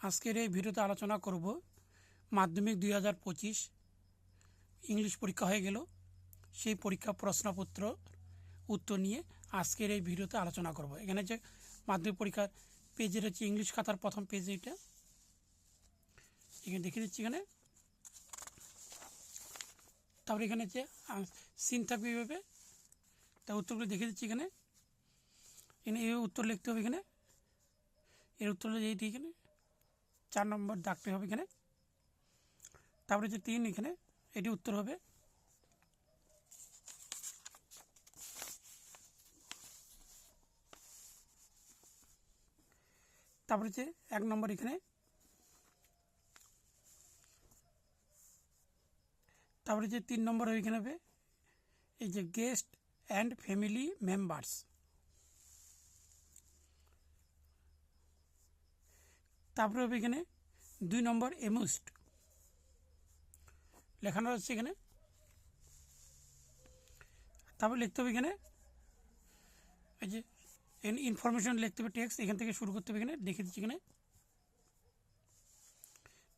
আজকের এই ভিডিওতে আলোচনা করব মাধ্যমিক দুই হাজার পঁচিশ ইংলিশ পরীক্ষা হয়ে গেল। সেই পরীক্ষা প্রশ্নপত্র উত্তর নিয়ে আজকের এই ভিডিওতে আলোচনা করব। এখানে যে মাধ্যমিক পরীক্ষার পেজের হচ্ছে ইংলিশ খাতার প্রথম পেজ এটা। এখানে দেখে দিচ্ছি এখানে। তারপরে এখানে যে সিন থাকবে এইভাবে। তা উত্তরগুলো দেখে দিচ্ছি এখানে। এখানে এইভাবে উত্তর লিখতে হবে এখানে। এর উত্তর এইটি এখানে। চার নম্বর দাগতে হবে এখানে। তারপরে যে তিন এখানে, এটি উত্তর হবে। তারপরে যে এক নম্বর এখানে। তারপরে যে তিন নম্বর এখানে হবে। এই যে গেস্ট অ্যান্ড ফ্যামিলি মেম্বার্স তারপরে হবে এখানে দুই নম্বর এমুস্ট। লেখানো হচ্ছে এখানে। তারপরে লিখতে হবে এখানে, এই যে ইনফরমেশন লিখতে হবে, টেক্সট এখান থেকে শুরু করতে হবে এখানে দেখে দিচ্ছি এখানে।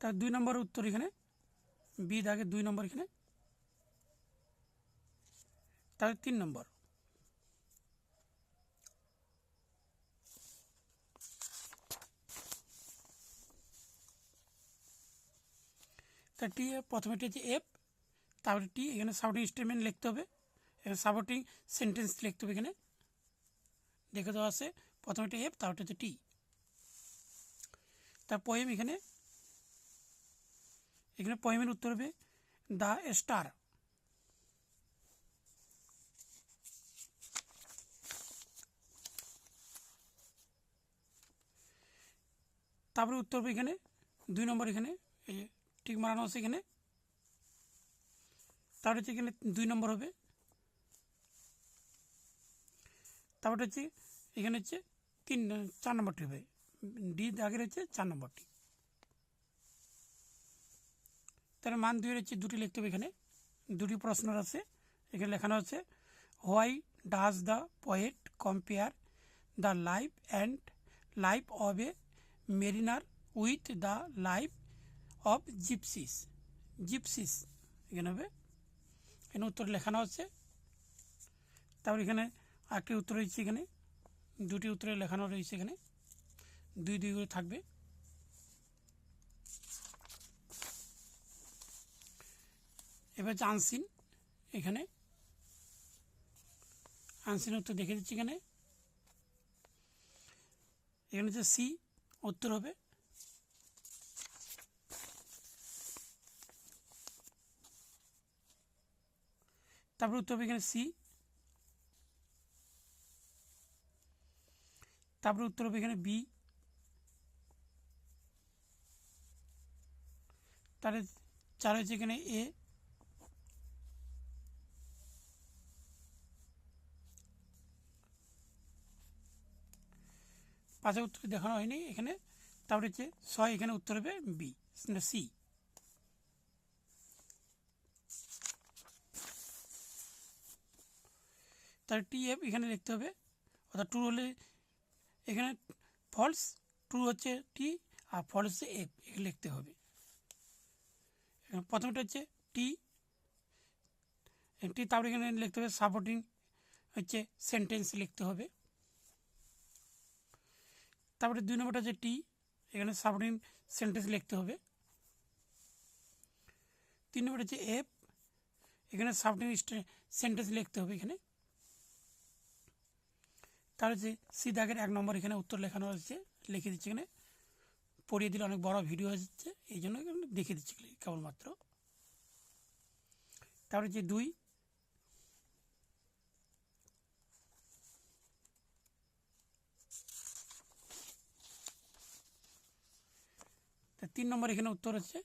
তার দুই নম্বর উত্তর এখানে, বি দাগে দুই নম্বর এখানে। তাহলে তিন নম্বর। তা টি প্রথমে টি হচ্ছে এফ, তারপরে টি, এখানে সাপোর্টিং স্টেটমেন্ট লিখতে হবে। এখানে সাপোর্টিং সেন্টেন্স লিখতে হবে এখানে। দেখে দেওয়া আছে, প্রথমে একটা এফ, তারপরে হচ্ছে টি। তার পোয়েম এখানে এখানে পোয়েমের উত্তর হবে দ্য স্টার তারপরে উত্তর হবে এখানে, দুই নম্বর এখানে, এই ঠিক মারানো আছে এখানে? তারপরে হচ্ছে এখানে দুই নম্বর হবে। তারপরে হচ্ছে এখানে হচ্ছে তিন, চার নম্বরটি হবে। ডি আগের হচ্ছে চার নম্বরটি। তাহলে মান দুইয়ের হচ্ছে দুটি লিখতে হবে এখানে। দুটি প্রশ্ন আছে। এখানে লেখানো আছে why does the poet compare the life and life of a mariner with the life of gypsies gypsies এখানে হবে। এখানে উত্তর লেখানো হচ্ছে তারপর এখানে আরেকটি উত্তর রয়েছে এখানে। দুটি উত্তরে লেখানো রয়েছে এখানে। দুই দুই করে থাকবে। এবার হচ্ছে আনসিন, এখানে। আনসিন উত্তর দেখে দিচ্ছি এখানে। এখানে হচ্ছে সি, উত্তর হবে। তারপরে উত্তর হবে এখানে সি তারপরে উত্তর হবে এখানে বি তাহলে চার হচ্ছে এখানে এ পাঁচে উত্তর দেখানো হয়নি এখানে, তারপরে হচ্ছে ছয় এখানে উত্তর হবে বি সি তাহলে টি এফ এখানে লিখতে হবে, অর্থাৎ ট্রু হলে এখানে ফলস ট্রু হচ্ছে টি আর ফলস হচ্ছে এফ এখানে লিখতে হবে। প্রথমটা হচ্ছে টি টি তারপরে এখানে লিখতে হবে সাপোর্টিং হচ্ছে সেন্টেন্স লিখতে হবে। তারপরে দুই নম্বরটা হচ্ছে টি এখানে সাপোর্টিং সেন্টেন্স লিখতে হবে। তিন নম্বর হচ্ছে এফ এখানে সাপোর্টিং সেন্টেন্স লিখতে হবে এখানে। তাহলে যে সি দাগের এক নম্বর এখানে উত্তর লেখানো হয়েছে, লিখে দিচ্ছে এখানে। পড়িয়ে দিলে অনেক বড় ভিডিও হয়ে যাচ্ছে, এই জন্য এখানে দেখে দিচ্ছি কেবলমাত্র। তারপরে যে দুই তিন নম্বর এখানে উত্তর হচ্ছে,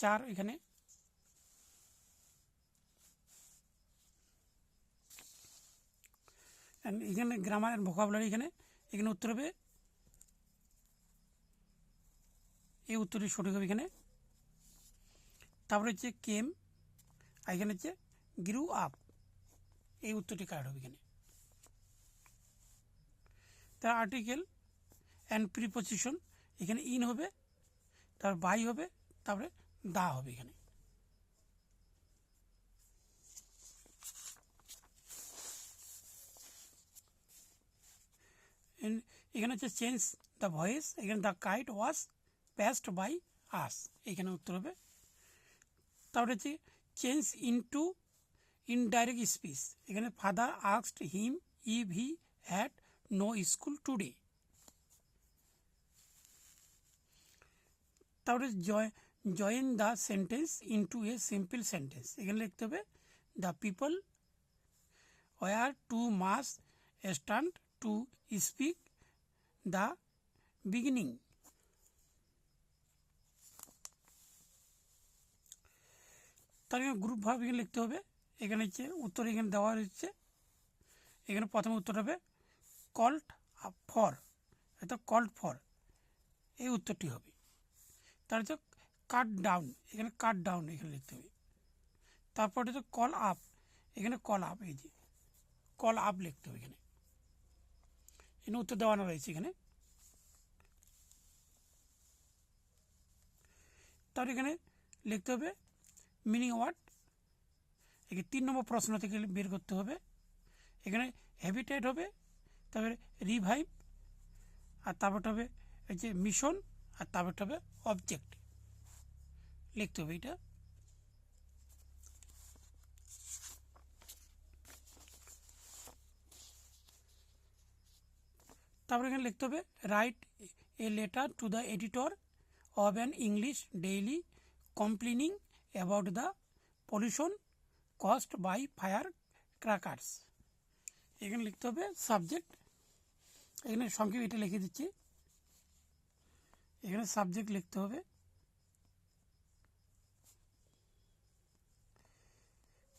চার এখানে। এখানে গ্রামার অ্যান্ড ভোকাবুলারি এখানে এখানে উত্তর হবে। এই উত্তরটি সঠিক হবে এখানে। তারপরে হচ্ছে কেম আর এখানে হচ্ছে গ্রু আপ এই উত্তরটি কারেক্ট হবে এখানে। তার আর্টিকেল অ্যান্ড প্রিপোজিশন এখানে ইন হবে, তারপর বাই হবে, তারপরে দা হবে এখানে। এখানে হচ্ছে চেঞ্জ দ্য ভয়েস এখানে the kite was passed by us এখানে উত্তর হবে। তারপরে হচ্ছে চেঞ্জ ইনটু ইনডাইরেক্ট স্পিচ এখানে father asked him if he had no school today তারপরে join join the sentence into a simple sentence এখানে লিখতে হবে the people were too mass stand to speak the beginning. তার এখানে group ভাব এখানে লিখতে হবে। এখানে হচ্ছে উত্তর এখানে দেওয়া হচ্ছে এখানে প্রথম উত্তর হবে কল্ট ফর অর্থাৎ কল্ট ফর এই উত্তরটি হবে। তার হচ্ছে কাট ডাউন এখানে কাট ডাউন এখানে লিখতে হবে। তারপর হচ্ছে কল আপ এখানে কল আপ এই যে। কল আপ লিখতে হবে এখানে। এখানে উত্তর দেওয়ানো রয়েছে এখানে। তার এখানে লিখতে হবে মিনিং ওয়ার্ড এখানে তিন নম্বর প্রশ্ন থেকে বের করতে হবে। এখানে হ্যাবিটেট হবে, তারপরে রিভাইভ আর তারপরটা হবে এই যে মিশন আর তারপরটা হবে অবজেক্ট লিখতে হবে এটা। তারপরে এখানে লিখতে হবে write a letter to the editor of an English daily complaining about the pollution caused by fire crackers এখানে লিখতে হবে সাবজেক্ট এখানে সংক্ষেপ এটা লিখে দিচ্ছি। এখানে সাবজেক্ট লিখতে হবে।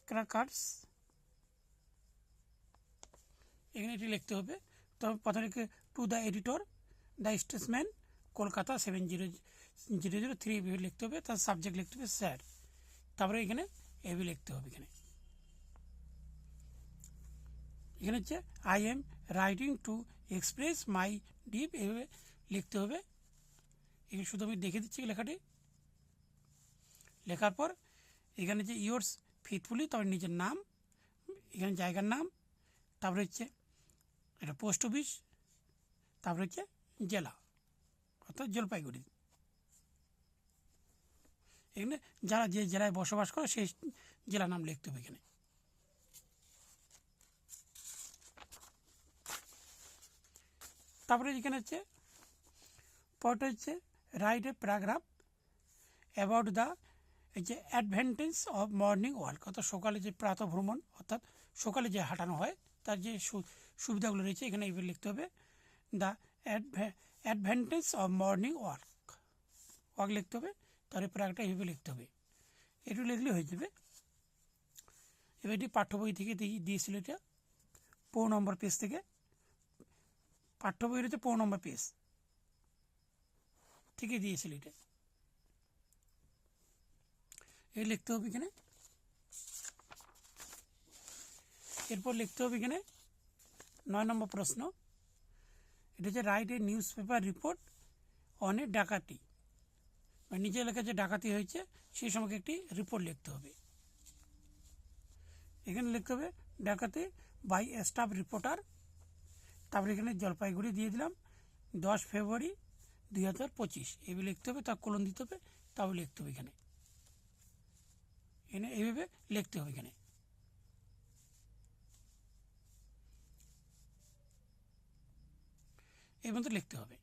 ক্র্যাকার্স এখানে এটি লিখতে হবে। তবে প্রথমে to the editor the Statesman Kolkata seven zero zero zero three এভাবে লিখতে হবে তার সাবজেক্ট লিখতে হবে স্যার তারপরে এখানে এবি লিখতে হবে এখানে এখানে হচ্ছে I am writing to express my deep এভাবে লিখতে হবে এখানে শুধু আমি দেখে দিচ্ছি লেখাটি লেখার পর এখানে যে ইয়োর্স ফেথফুলি তারপর নিজের নাম এখানে জায়গার নাম তারপরে হচ্ছে এটা পোস্ট অফিস তারপরে হচ্ছে জেলা, অর্থাৎ জলপাইগুড়ি। এখানে যারা যে জেলায় বসবাস করে সেই জেলার নাম লিখতে হবে এখানে। তারপরে এখানে হচ্ছে পরটা হচ্ছে write a paragraph about the যে অ্যাডভেন্টেজ অফ মর্নিং ওয়াক অর্থাৎ সকালে যে প্রাতঃ ভ্রমণ অর্থাৎ সকালে যে হাঁটানো হয়, তার যে সুবিধাগুলো রয়েছে, এখানে লিখতে হবে। The advantage of morning walk walk লিখতে হবে তার প্রাগটা এইভাবে লিখতে হবে। একটু লিখলে হয়ে যাবে। এবার এটি পাঠ্য বই থেকে দিয়ে- দিয়েছিল এটা। পনেরো নম্বর পেজ থেকে। পাঠ্য বই হচ্ছে পনেরো নম্বর পেজ থেকে দিয়েছিল এটা। এই লিখতে হবে এখানে। এরপর লিখতে হবে এখানে নয় নম্বর প্রশ্ন। এটা হচ্ছে write a newspaper report on a ডাকাতি। মানে নিজের এলাকায় যে ডাকাতি হয়েছে, সেই সম্পর্কে একটি রিপোর্ট লিখতে হবে। এখানে লিখতে হবে, ডাকাতি বাই স্টাফ রিপোর্টার তারপরে এখানে জলপাইগুড়ি দিয়ে দিলাম, দশ ফেব্রুয়ারি দুই হাজার পঁচিশ। এভাবে লিখতে হবে তার কলম দিতে হবে, তাও লিখতে হবে এখানে। এখানে এইভাবে লিখতে হবে এখানে। এই মতো লিখতে হবে।